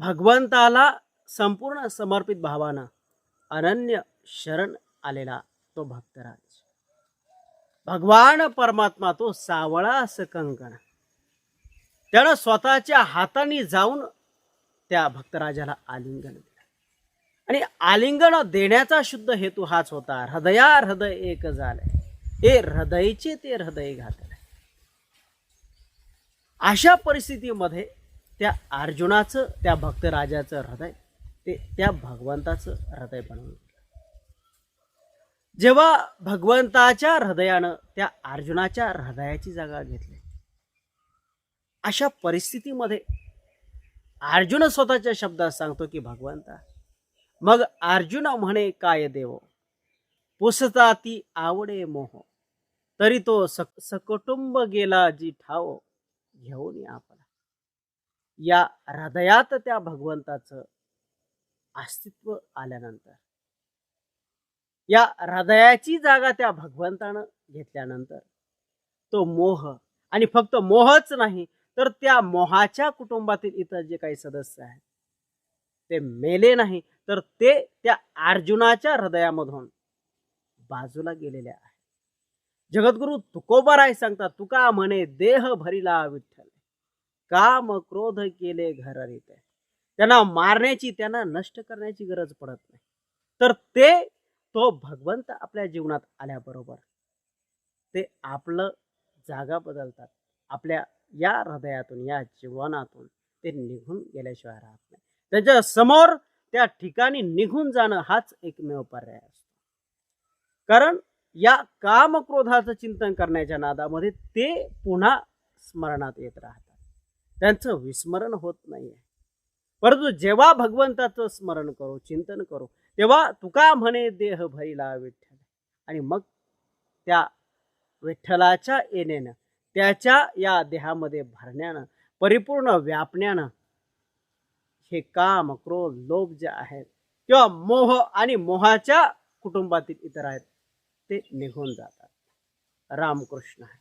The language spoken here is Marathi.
भगवंताला संपूर्ण समर्पित भावानं अनन्य शरण आलेला तो भक्तराज. भगवान परमात्मा तो सावळा कंकण त्यानं स्वतःच्या हाताने जाऊन त्या भक्तराजाला आलिंगन दिलं. आणि आलिंगन देण्याचा शुद्ध हेतू हाच होता. हृदया हृदय एक झालंय. हे हृदयचे ते हृदय घातलंय. अशा परिस्थितीमध्ये त्या अर्जुनाचं त्या भक्तराजाचं हृदय ते त्या भगवंताचं हृदय बनवून जेव्हा भगवंताच्या हृदयानं त्या अर्जुनाच्या हृदयाची जागा घेतली अशा परिस्थितीमध्ये अर्जुन स्वतःच्या शब्दात सांगतो की भगवंता मग अर्जुन म्हणे काय देव? पुसता ती आवडे मोह तरी तो सक सकुटुंब गेला जी ठाव घेऊन या या हृदयात त्या भगवंताचं अस्तित्व आल्यानंतर. या हृदयाची जागा त्या भगवंतानं घेतल्यानंतर तो मोह आणि फक्त मोहच नाही तर त्या मोहाच्या कुटुंबातील इतर जे काही सदस्य आहेत ते मेले नाही तर ते त्या अर्जुनाच्या हृदयामधून बाजूला गेलेले आहे जगद्गुरु तुकोबाराय सांगतात तुका म्हणे देह भरिला विठ्ठल. काम क्रोध केले घररीत त्यांना मारण्याची त्यांना नष्ट करण्याची गरज पडत नाही. तर ते तो भगवंत आपल्या जीवनात आल्याबरोबर ते आपलं जागा बदलतात. आपल्या या हृदयातून या जीवनातून ते निघून गेल्याशिवाय राहत नाही. त्याच्यासमोर त्या ठिकाणी निघून जाणं हाच एकमेव पर्याय असतो. कारण या कामक्रोधाचं चिंतन करण्याच्या नादामध्ये ते पुन्हा स्मरणात येत राहतात. त्यांचं विस्मरण होत नाही आहे परंतु जेव्हा भगवंताचं स्मरण करू चिंतन करू तेव्हा तुका म्हणे देह भरिला विठ्ठल. आणि मग त्या विठ्ठलाच्या येण्यानं त्याच्या या देहामध्ये भरण्यानं परिपूर्ण व्यापण्यानं हे काम क्रोध लोभ जे आहेत किंवा मोह आणि मोहाच्या कुटुंबातील इतर आहेत ते निघून जातात. रामकृष्ण आहे.